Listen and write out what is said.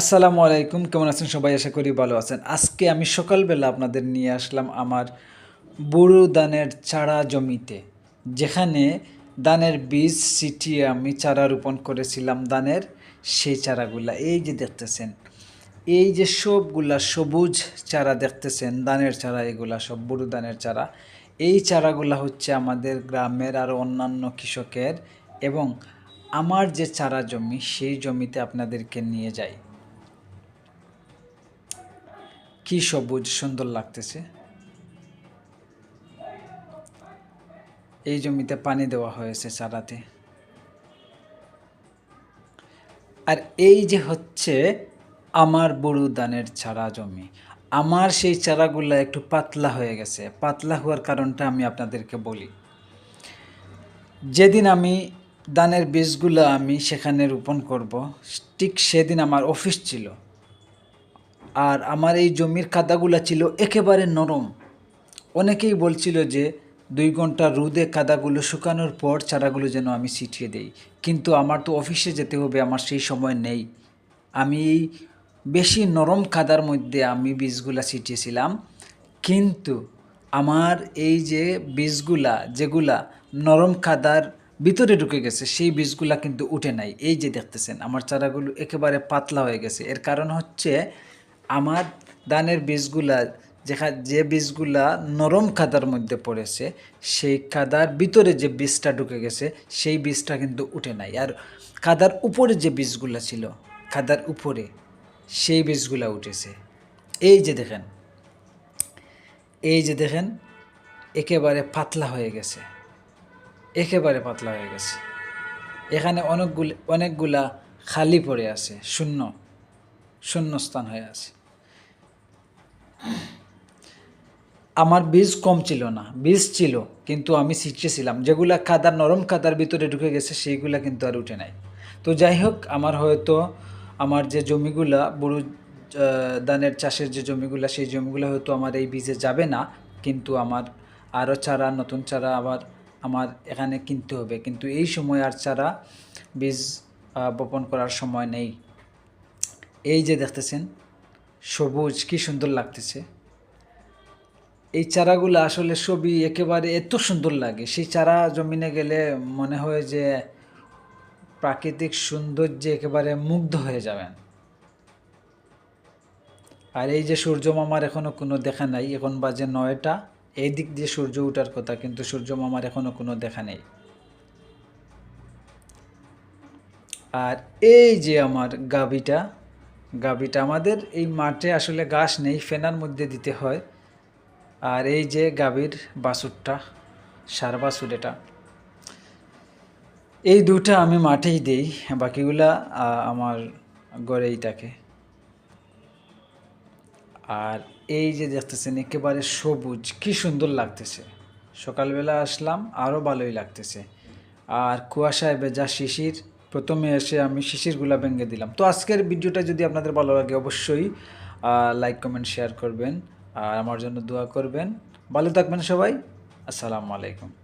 আসসালামু আলাইকুম, কেমন আছেন সবাই? আশা করি ভালো আছেন। আজকে আমি সকালবেলা আপনাদের নিয়ে আসলাম আমার বুড়ো ধানের চারা জমিতে, যেখানে ধানের বীজ ছিটিয়ে আমি চারা রোপণ করেছিলাম ধানের সেই চারাগুলা, এই যে দেখতেছেন, এই যে সবগুলা সবুজ চারা দেখতেছেন ধানের চারা, এগুলা সব বুড়ো ধানের চারা। এই চারাগুলা হচ্ছে আমাদের গ্রামের আরও অন্যান্য কৃষকের এবং আমার যে চারা জমি, সেই জমিতে আপনাদেরকে নিয়ে যাই। কি সবুজ সুন্দর লাগতেছে? এই জমিতে পানি দেওয়া হয়েছে চারাতে। আর এই যে হচ্ছে আমার বড়ু ধানের চারা জমি, আমার সেই চারাগুলো একটু পাতলা হয়ে গেছে। পাতলা হওয়ার কারণটা আমি আপনাদেরকে বলি। যেদিন আমি ধানের বীজগুলো আমি সেখানে রোপণ করব, ঠিক সেদিন আমার অফিস ছিল। আর আমার এই জমির কাদাগুলো ছিল একেবারে নরম। অনেকেই বলছিল যে দুই ঘণ্টা রোদে কাদাগুলো শুকানোর পর চারাগুলো যেন আমি ছিটিয়ে দেই। কিন্তু আমার তো অফিসে যেতে হবে, আমার সেই সময় নেই। আমি বেশি নরম কাদার মধ্যে আমি বীজগুলা ছিটিয়েছিলাম। কিন্তু আমার এই যে বীজগুলা, যেগুলা নরম কাদার ভিতরে ঢুকে গেছে, সেই বীজগুলা কিন্তু উঠে নাই। এই যে দেখতেছেন, আমার চারাগুলো একেবারে পাতলা হয়ে গেছে। এর কারণ হচ্ছে আমার ধানের বীজগুলা যেখা, যে বীজগুলা নরম কাদার মধ্যে পড়েছে, সেই কাদার ভিতরে যে বীজটা ঢুকে গেছে, সেই বীজটা কিন্তু উঠে নাই। আর কাদার উপরে যে বীজগুলা ছিল কাদার উপরে, সেই বীজগুলা উঠেছে। এই যে দেখেন, এই যে দেখেন, একেবারে পাতলা হয়ে গেছে। একেবারে পাতলা হয়ে গেছে। এখানে অনেকগুলি, অনেকগুলা খালি পড়ে আছে, শূন্য, শূন্যস্থান হয়ে আছে। আমার বীজ কম ছিল না, বীজ ছিল, কিন্তু আমি ছিটিয়েছিলাম যেগুলা কাদার নরম কাদার ভিতরে ঢুকে গেছে, সেইগুলা কিন্তু আর উঠে নাই। তো যাই হোক, আমার হয়তো আমার যে জমিগুলা বড় ধানের চাষের যে জমিগুলা, সেই জমিগুলো হয়তো আমার এই বীজে যাবে না, কিন্তু আমার আরও চারা, নতুন চারা আবার আমার এখানে কিনতে হবে। কিন্তু এই সময় আর চারা বীজ বপন করার সময় নেই। এই যে দেখতেছেন, সবুজ, কি সুন্দর লাগতেছে। এই চারাগুলো আসলে সবই একেবারে এত সুন্দর লাগে। সেই চারা জমিনে গেলে মনে হয় যে প্রাকৃতিক সৌন্দর্যে একেবারে মুগ্ধ হয়ে যাবেন। আর এই যে সূর্য মামার এখনও কোনো দেখা নাই, এখন বাজে নয়টা। এই দিক দিয়ে সূর্য ওঠার কথা, কিন্তু সূর্য মামার এখনও কোনো দেখা নেই। আর এই যে আমার গাবিটা গাবিটা আমাদের এই মাঠে আসলে ঘাস নেই, ফেনার মধ্যে দিতে হয়। আর এই যে গাভীর বাছুরটা, সার বাছুর এটা, এই দুটা আমি মাঠেই দেই, বাকিগুলা আমার গড়েই থাকে। আর এই যে দেখতেছেন, একেবারে সবুজ, কি সুন্দর লাগতেছে। সকালবেলা আসলাম আরও ভালোই লাগতেছে। আর কুয়াশায় বেজা শিশির, প্রথমে এসে আমি শিশিরগুলা ভেঙে দিলাম। তো আজকের ভিডিওটা যদি আপনাদের ভালো লাগে, অবশ্যই লাইক কমেন্ট শেয়ার করবেন। আর আমার জন্য দোয়া করবেন। ভালো থাকবেন সবাই। আসসালামু আলাইকুম।